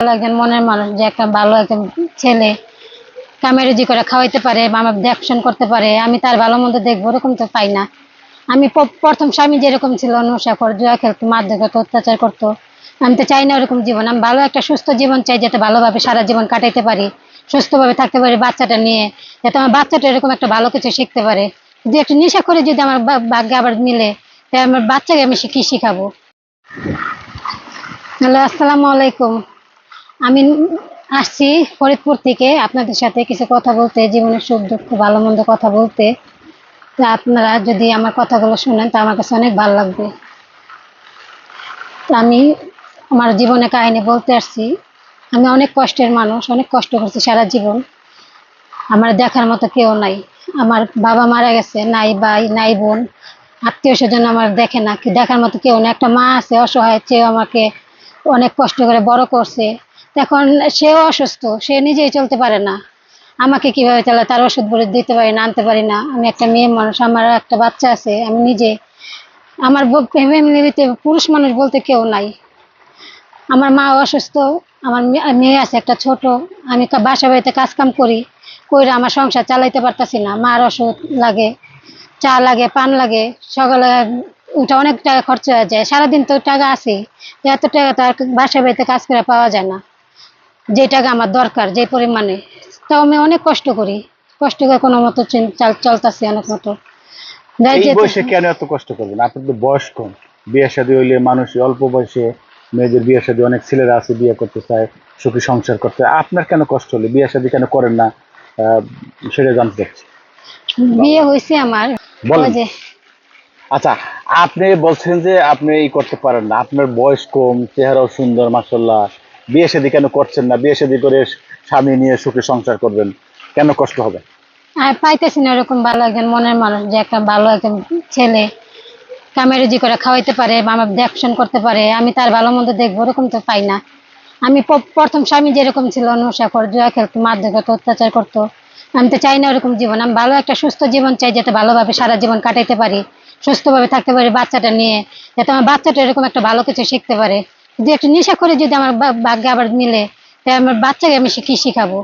ভালো একজন মনের মানুষ, যে একটা ভালো একজন ছেলে কামেরুজি করে খাওয়াইতে পারে বা আমার দেখশন করতে পারে, আমি তার ভালো মন্দ দেখব, ওরকম তো পাই না। আমি প্রথম স্বামী যেরকম ছিল নশাখর জুয়া খেলতো, মারধর করতো, অত্যাচার করতো, আমি তো চাই না ওরকম জীবন। আমি ভালো একটা সুস্থ জীবন চাই, যাতে ভালোভাবে সারা জীবন কাটাইতে পারি, সুস্থভাবে থাকতে পারি বাচ্চাটা নিয়ে, যাতে আমার বাচ্চাটা এরকম একটা ভালো কিছু শিখতে পারে। যদি একটা নেশা করে যদি আমার ভাগ্যে আবার মিলে, তাহলে আমার বাচ্চাকে আমি কি শিখাবো? হ্যালো, আসসালামু আলাইকুম। আমি আসছি ফরিদপুর থেকে আপনাদের সাথে কিছু কথা বলতে জীবনের সুখ, দুঃখ, ভালো, মন্দ কথা বলতে। তো আপনারা যদি আমার কথাগুলো শুনেন, তো আমার কাছে অনেক ভালো লাগবে। তো আমি আমার জীবনে কাহিনী বলতে আসছি। আমি অনেক কষ্টের মানুষ, অনেক কষ্ট করছি সারা জীবন। আমার দেখার মতো কেউ নাই। আমার বাবা মারা গেছে, নাই ভাই, নাই বোন। আত্মীয় স্বজন আমার দেখে না। কি দেখার মতো কেউ না একটা মা আছে, অসহায় চেয়ে আমাকে অনেক কষ্ট করে বড় করছে। এখন সেও অসুস্থ, সে নিজেই চলতে পারে না। আমাকে কীভাবে চালা তার ওষুধ বলে দিতে পারি না, আনতে পারি না? আমি একটা মেয়ে মানুষ, আমার একটা বাচ্চা আছে, আমি নিজে, আমার ফ্যামিলিতে পুরুষ মানুষ বলতে কেউ নাই। আমার মা অসুস্থ, আমার মেয়ে আছে, একটা ছোট, আমি বাসা বাড়িতে কাজ কাম করি, কইরা আমার সংসার চালাইতে পারতাছি না। মার ওষুধ লাগে, চা লাগে, পান লাগে, সকালে ওটা অনেক টাকা খরচ হয়ে যায়, সারাদিন তো টাকা আছে এত টাকা তো আর বাসা বাড়িতে কাজ করে পাওয়া যায় না। যে টাকা আমার দরকার যে পরিমাণে। তাও আমি অনেক কষ্ট করি। কষ্ট করে কোনো মতো চাল- চলতাছি অনেক মতো। এই বয়সে কেন এত কষ্ট করবেন আপনার তো বয়স কম। বিয়ে শাদী হইলে মানুষ অল্প বয়সে মেয়েদের বিয়ে শাদী অনেক ছেলেরা আছে বিয়ে করতে চায় সুখী সংসার করতে আপনার কেন কষ্ট হলে? বিয়ে শাদী কেন করেন না? সেটা জানতে চাচ্ছি। বিয়ে হয়েছে আমার। বলেন। যে আচ্ছা আপনি বলছেন যে আপনি এই করতে পারেন না। আপনার বয়স কম চেহারাও সুন্দর মাসাল্লাহ বিয়ে শাদী কেন করছেন না? বিয়ে শাদী করে স্বামী নিয়ে সুখী সংসার করবেন। কেন কষ্ট হবে? আর পাইতেছি না ওরকম ভালো একজন মনের মানুষ, যে একটা ভালো একজন ছেলে কামেরুজি করে খাওয়াইতে পারে আমার দেখশন করতে পারে, আমি তার ভালো মন্দ দেখব, ওরকম তো পাই না। আমি প্রথম স্বামী যেরকম ছিল নশাখর জুয়া খেলতো, মারধর করতো, অত্যাচার করতো, আমি তো চাই না ওরকম জীবন। আমি ভালো একটা সুস্থ জীবন চাই, যাতে ভালোভাবে সারা জীবন কাটাইতে পারি, সুস্থভাবে থাকতে পারি বাচ্চাটা নিয়ে, যাতে আমার বাচ্চাটা এরকম একটা ভালো কিছু শিখতে পারে। যদি একটা নেশা করে যদি আমার ভাগ্যে আবার মিলে তাহলে আমার বাচ্চাকে আমি কি শিখাবো?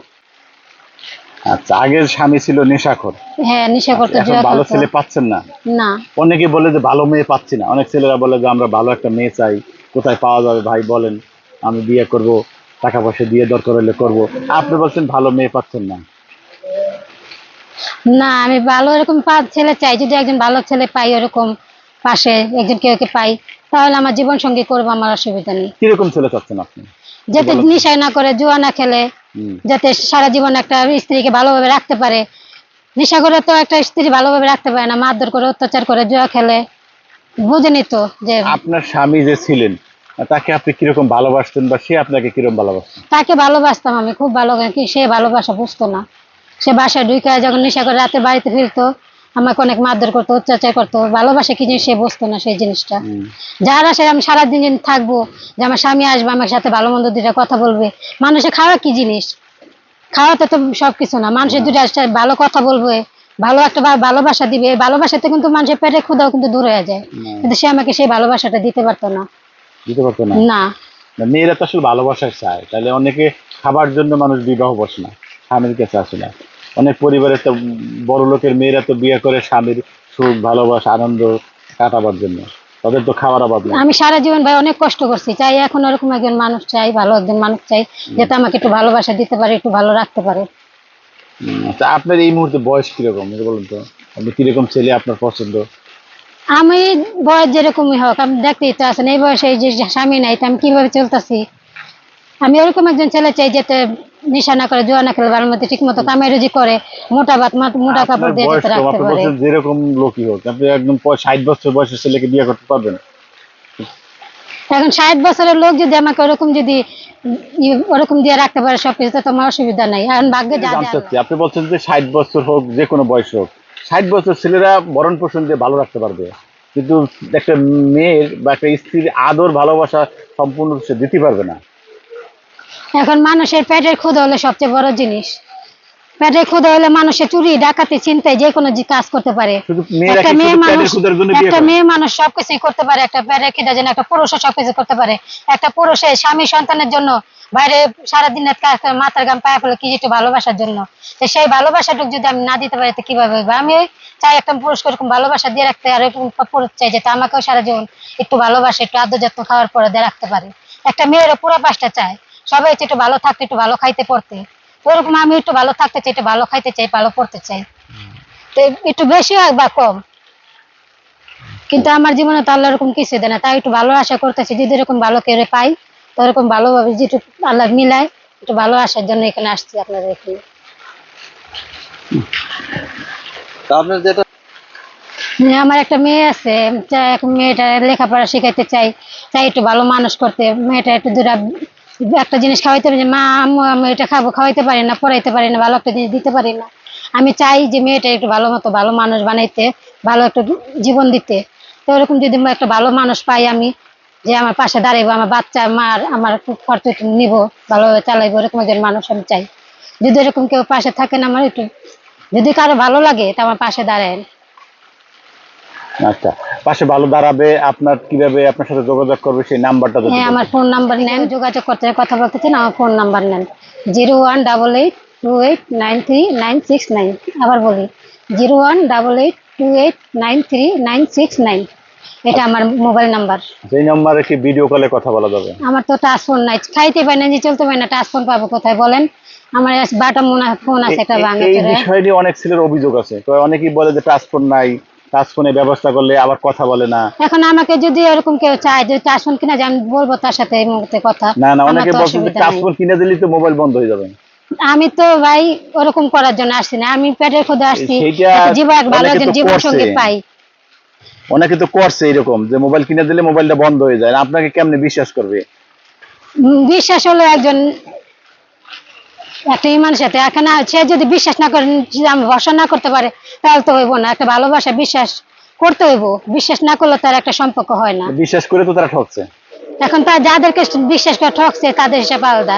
আচ্ছা আগের স্বামী ছিল নেশাখোর। হ্যাঁ নেশা করতো ভালো ছেলে পাচ্ছেন না? না। অনেকে বলে যে ভালো মেয়ে পাচ্ছি না। অনেক ছেলেরা বলে যে আমরা ভালো একটা মেয়ে চাই কোথায় পাওয়া যাবে? ভাই বলেন আমি বিয়ে করব টাকা পয়সা দিয়ে দরকার হলে করব। আপনি বলছেন ভালো মেয়ে পাচ্ছেন না। না আমি ভালো এরকম ছেলে চাই যদি একজন ভালো ছেলে পাই ওরকম। পাশে একজন কেউ কে পাই তাহলে আমার জীবন সঙ্গী করব আমার অসুবিধা নেই। কীরকম ছেলে চাচ্ছেন আপনি? যাতে। নিশায় না করে জুয়া না খেলে যাতে সারা জীবন একটা স্ত্রীকে ভালোভাবে রাখতে পারে। নেশা করে তো একটা স্ত্রী ভালোভাবে রাখতে পারে না মারধর করে অত্যাচার করে জুয়া খেলে। বুঝেনি তো যে আপনার স্বামী যে ছিলেন তাকে আপনি কীরকম ভালোবাসতেন বা সে আপনাকে কীরকম ভালোবাসতেন তাকে ভালোবাসতাম আমি খুব ভালো কি সে ভালোবাসা বুঝতো না। সে বাসায় ঢুকে যখন নেশা করে রাতে বাড়িতে ফিরতো আমাকে অনেক মারধর করতো অত্যাচার করতো ভালোবাসা কি জিনিস সে বুঝতো না সেই জিনিসটা। যার আসে আমি সারাদিন থাকব যে আমার স্বামী আসবে আমার সাথে ভালো মন্দ দুটা কথা বলবে মানুষের খাওয়া কি জিনিস? খাওয়াতে তো সবকিছু না মানুষের দুটা সাথে ভালো কথা বলবে ভালো একটা ভালোবাসা দিবে ভালোবাসাতে কিন্তু মানুষের পেটে ক্ষুদাও কিন্তু দূর হয়ে যায়। কিন্তু সে আমাকে সেই ভালোবাসাটা দিতে পারতো না। দিতে পারতো না? না। না, মেয়েরা তো আসলে ভালোবাসা চায় তাহলে অনেকে খাবার জন্য মানুষ বিবাহ বসে না স্বামীর কাছে আসে না। অনেক পরিবারের তো বড় লোকের মেয়েরা তো বিয়ে করে স্বামীর সুখ ভালোবাসা আনন্দ কাটাবার জন্য। তাদের তো খাওয়ার অভাব নেই। আমি সারা জীবন ভাই অনেক কষ্ট করছি। চাই এখন ওরকম একজন মানুষ চাই ভালো একজন মানুষ চাই যাতে আমাকে একটু ভালোবাসা দিতে পারে একটু ভালো রাখতে পারে। আচ্ছা আপনার এই মুহূর্তে বয়স কীরকম? এটা বলুন তো। আপনি কীরকম ছেলে আপনার পছন্দ? আমি বয়স যেরকমই হোক আমি দেখতেই তো আছেন এই বয়সে এই যে স্বামী নাই তো আমি কীভাবে চলতেছি? আমি ওরকম একজন ছেলে চাই যাতে নেশা না করে জোয়া না খেলে ভালো মতো ঠিক মতো কামাই রুজি করে মোটা ভাত মোটা কাপড় দিয়ে যাতে কম রাখতে পারে। যেরকম লোকই হোক আপনি একদম প- ষাট বছর বয়সের ছেলেকে বিয়ে করতে পারবেন। এখন ষাট বছরের লোক যদি আমাকে ওরকম যদি ওরকম দিয়ে রাখতে পারে সবকিছু তো তোমার অসুবিধা নাই। এখন ভাগ্যে যা আপনি বলছেন যে ষাট বছর হোক যে কোনো বয়স হোক ষাট বছর ছেলেরা বরণ পোষণ দিয়ে ভালো রাখতে পারবে। কিন্তু একটা মেয়ের বা একটা স্ত্রীর আদর ভালোবাসা সম্পূর্ণ সে দিতে পারবে না। এখন মানুষের পেটের ক্ষুদ হলো সবচেয়ে বড় জিনিস। পেটে ক্ষুদা হলে মানুষের চুরি ডাকাতি চিন্তায় যে কোনো কাজ করতে পারে। একটা মেয়ে মানুষ জন্য একটা মেয়ে মানুষ সবকিছুই করতে পারে একটা পেটের খিদা যেন একটা পুরুষও সবকিছু করতে পারে। একটা পুরুষের স্বামী সন্তানের জন্য বাইরে সারাদিন কাজ করে মাথার গাম পায়ে ফেলে কি একটু ভালোবাসার জন্য। তো সেই ভালোবাসাটুকু যদি আমি না দিতে পারি তো কীভাবে হইবে? আমি চাই একটা পুরুষকে এরকম ভালোবাসা দিয়ে রাখতে আর এরকম পুরুষ চাই যাতে আমাকেও সারা জীবন একটু ভালোবাসে একটু আদর যত্ন খাওয়ার পরে দিয়ে রাখতে পারে। একটা মেয়েরও পুরো পাশটা চায় সবাই হচ্ছে একটু ভালো থাকতে একটু ভালো খাইতে পড়তে। ওরকম আমি একটু ভালো থাকতে চাই একটু ভালো খাইতে চাই ভালো পড়তে চাই। তো একটু বেশি হোক বা কম। কিন্তু আমার জীবনে তো আল্লাহ এরকম কিছু দেয় না। তাই একটু ভালো আশা করতেছি যদি এরকম ভালো কেউ পাই তো এরকম ভালোভাবে যেটু আল্লাহ মিলায় একটু ভালো আসার জন্য এখানে আসছি আপনাদের এখানে আপনার যেটা হ্যাঁ, আমার একটা মেয়ে আছে মেয়েটা লেখাপড়া শিখাইতে চাই চাই একটু ভালো মানুষ করতে মেয়েটা একটু দূরা একটা জিনিস খাওয়াইতে পারি মা আমি এটা খাব, খাওয়াইতে পারি না, পড়াইতে পারি না, ভালো একটা জিনিস দিতে পারি না। আমি চাই যে মেয়েটা একটু ভালো মতো, ভালো মানুষ বানাইতে, ভালো একটা জীবন দিতে। তো ওরকম যদি একটা ভালো মানুষ পাই আমি, যে আমার পাশে দাঁড়াইবো, আমার বাচ্চা, মার, আমার খরচ একটু নিবো ভালোভাবে চালাইবো, এরকম একজন মানুষ আমি চাই। যদি এরকম কেউ পাশে থাকেন আমার একটু, যদি কারও ভালো লাগে, তা আমার পাশে দাঁড়ায় আচ্ছা পাশে ভালো দাঁড়াবে আপনার কীভাবে আপনার সাথে যোগাযোগ করবে সেই নাম্বারটা হ্যাঁ আমার ফোন নাম্বার নেন যোগাযোগ করতে কথা বলতে চান আমার ফোন নাম্বার নেন। Zero one double eight two eight nine three nine six nine আবার বলি zero one double eight two eight nine three nine six nine এটা আমার মোবাইল নাম্বার। সেই নাম্বারে কি ভিডিও কলে কথা বলা যাবে? আমার তো টাচ ফোন নাই খাইতে পারি না যে চলতে পারি না টাচ ফোন পাবো কোথায় বলেন? আমার বাটা মোনা ফোন আছে একটা ভাঙা এই। বিষয় অনেক ছেলের অভিযোগ আছে তো অনেকেই বলে যে টাচ ফোন নাই। টাচফোনের ব্যবস্থা করলে আবার কথা বলে না। এখন আমাকে যদি এরকম কেউ চায় যে টাচ ফোন কিনা আমি বলব তার সাথে এই মুহূর্তে কথা না না অনেকে তো বলছে অসুবিধা নেই। কিনে দিলেই তো মোবাইল বন্ধ হয়ে যাবে। আমি তো ভাই ওরকম করার জন্য আসছি না। আমি পেটের খুদে আসছি একটা জীবন ভালো একজন জীবন করছে। সঙ্গী পাই। অনেকে তো করছে এরকম যে মোবাইল কিনে দিলে মোবাইলটা বন্ধ হয়ে যায়। আপনাকে কেমনে বিশ্বাস করবে? বিশ্বাস হলো একজন একটা ইমান সাথে। এখানে সে যদি বিশ্বাস না করে যদি আমি ভরসা না করতে পারে তাহলে তো হইব না। একটা ভালোবাসা বিশ্বাস করতে হইব। বিশ্বাস না করলে তার একটা সম্পর্ক হয় না। বিশ্বাস করে তো তারা ঠকছে। এখন তার যাদেরকে বিশ্বাস করে ঠকছে তাদের হিসাব আলাদা।